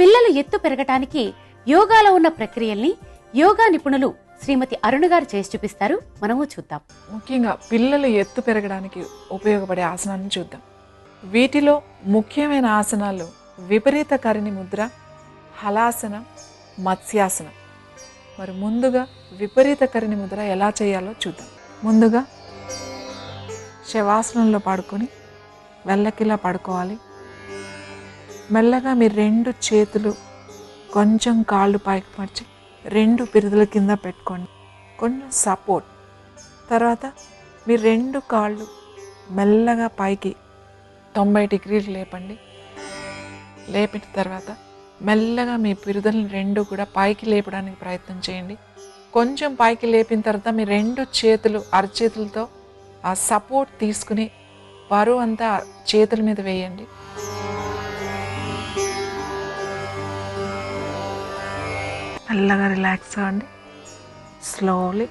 పిల్లలు ఎత్తు పెరగటానికి యోగాలో ఉన్న ప్రక్రియల్ని యోగా నిపుణులు శ్రీమతి అరుణ గారు చేసి చూపిస్తారు. మనము చూద్దాం. ముఖ్యంగా పిల్లలు ఎత్తు పెరగడానికి ఉపయోగపడే ఆసనాలను చూద్దాం. వీటిలో ముఖ్యమైన ఆసనాలు విపరీత కరిణి ముద్ర హలాసనం మత్స్యాసనం. మరి ముందుగా విపరీత కరిణి ముద్ర ఎలా చేయాలో చూద్దాం. ముందుగా శవాసనంలో పడుకొని వెళ్ళకిలా పడుకోవాలి. మెల్లగా మీ రెండు చేతులు కొంచెం కాళ్ళు పైకి మర్చి రెండు పిరుదుల కింద పెట్టుకోండి. కొంచెం సపోర్ట్ తర్వాత మీ రెండు కాళ్ళు మెల్లగా పైకి తొంభై డిగ్రీలు లేపండి. లేపిన తర్వాత మెల్లగా మీ పిరుదలను రెండు కూడా పైకి లేపడానికి ప్రయత్నం చేయండి. కొంచెం పైకి లేపిన తర్వాత మీ రెండు చేతులు అరచేతులతో ఆ సపోర్ట్ తీసుకుని బరువు అంతా చేతుల మీద వేయండి. మెల్లగా రిలాక్స్ అవ్వండి స్లోలీ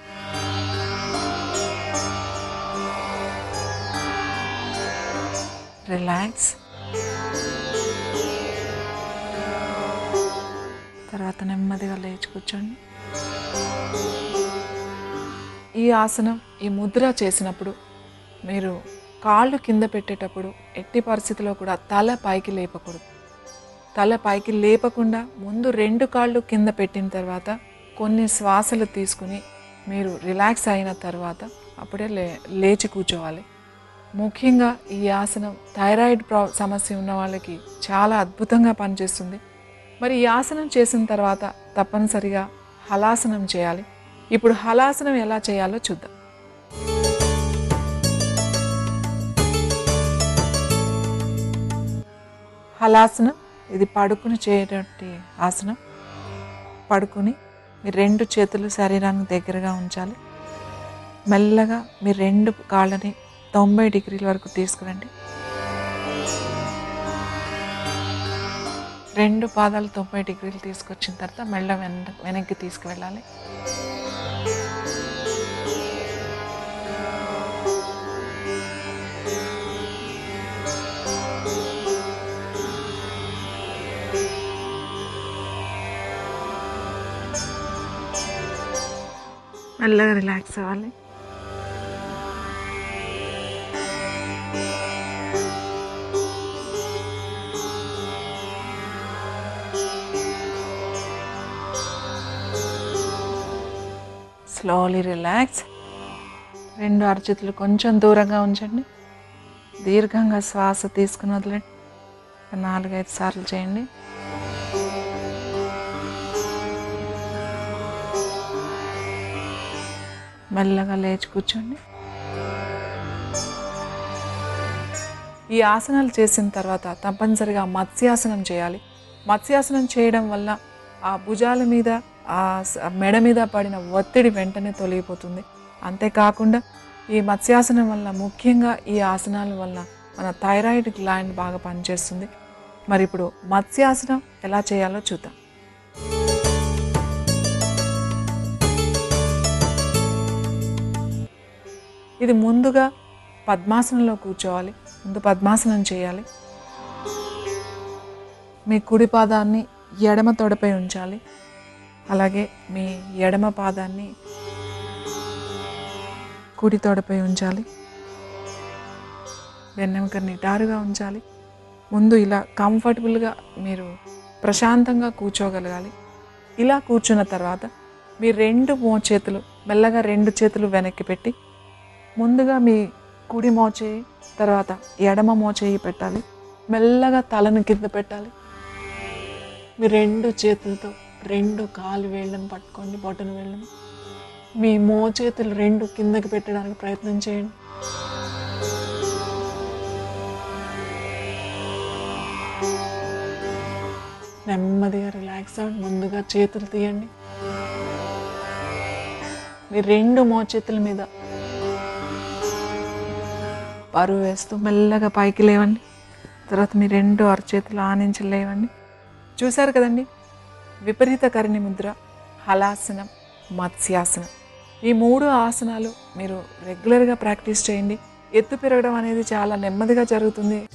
రిలాక్స్ తర్వాత నెమ్మదిగా లేచి కూర్చోండి. ఈ ఆసనం ఈ ముద్ర చేసినప్పుడు మీరు కాళ్ళు కింద పెట్టేటప్పుడు ఎట్టి పరిస్థితిలో కూడా తల పైకి లేపకూడదు. తల పైకి లేపకుండా ముందు రెండు కాళ్ళు కింద పెట్టిన తర్వాత కొన్ని శ్వాసలు తీసుకుని మీరు రిలాక్స్ అయిన తర్వాత అప్పుడే లే లేచి కూర్చోవాలి. ముఖ్యంగా ఈ ఆసనం థైరాయిడ్ ప్రా సమస్య ఉన్న వాళ్ళకి చాలా అద్భుతంగా పనిచేస్తుంది. మరి ఈ ఆసనం చేసిన తర్వాత తప్పనిసరిగా హలాసనం చేయాలి. ఇప్పుడు హలాసనం ఎలా చేయాలో చూద్దాం. హలాసనం ఇది పడుకుని చేయటువంటి ఆసనం. పడుకుని మీ రెండు చేతులు శరీరానికి దగ్గరగా ఉంచాలి. మెల్లగా మీ రెండు కాళ్ళని తొంభై డిగ్రీల వరకు తీసుకురండి. రెండు పాదాలు తొంభై డిగ్రీలు తీసుకొచ్చిన తర్వాత మెల్ల వెన వెనక్కి తీసుకువెళ్ళాలి. మెల్లగా రిలాక్స్ అవ్వాలి. స్లోలీ రిలాక్స్ రెండు అరచేతులు కొంచెం దూరంగా ఉంచండి. దీర్ఘంగా శ్వాస తీసుకుని వదిలేండి. నాలుగైదు సార్లు చేయండి. మెల్లగా లేచి కూర్చోండి. ఈ ఆసనాలు చేసిన తర్వాత తప్పనిసరిగా మత్స్యాసనం చేయాలి. మత్స్యాసనం చేయడం వల్ల ఆ భుజాల మీద ఆ మెడ మీద పడిన ఒత్తిడి వెంటనే తొలగిపోతుంది. అంతేకాకుండా ఈ మత్స్యాసనం వల్ల ముఖ్యంగా ఈ ఆసనాల వల్ల మన థైరాయిడ్ గ్లాండ్ బాగా పనిచేస్తుంది. మరి ఇప్పుడు మత్స్యాసనం ఎలా చేయాలో చూద్దాం. ఇది ముందుగా పద్మాసనంలో కూర్చోవాలి. ముందు పద్మాసనం చేయాలి. మీ కుడి పాదాన్ని ఎడమ తొడపై ఉంచాలి. అలాగే మీ ఎడమ పాదాన్ని కుడి తొడపై ఉంచాలి. వెన్నెముక నిటారుగా ఉంచాలి. ముందు ఇలా కంఫర్టబుల్గా మీరు ప్రశాంతంగా కూర్చోగలగాలి. ఇలా కూర్చున్న తర్వాత మీ రెండు మోచేతులు మెల్లగా రెండు చేతులు వెనక్కి పెట్టి ముందుగా మీ కుడి మోచేయి తర్వాత ఎడమ మోచేయి పెట్టాలి. మెల్లగా తలను కింద పెట్టాలి. మీ రెండు చేతులతో రెండు కాలు వేళ్ళను పట్టుకోండి బొటను వేళ్ళను. మీ మోచేతులు రెండు కిందకి పెట్టడానికి ప్రయత్నం చేయండి. నెమ్మదిగా రిలాక్స్ అవ్వండి ముందుగా చేతులు తీయండి. మీ రెండు మోచేతుల మీద పరువు వేస్తూ మెల్లగా పైకి లేవండి. తర్వాత మీ రెండు అరచేతులు ఆనించి లేవండి. చూశారు కదండి? విపరీత కరిణి ముద్ర హలాసనం మత్స్యాసనం. ఈ మూడు ఆసనాలు మీరు రెగ్యులర్గా ప్రాక్టీస్ చేయండి. ఎత్తు పెరగడం అనేది చాలా నెమ్మదిగా జరుగుతుంది.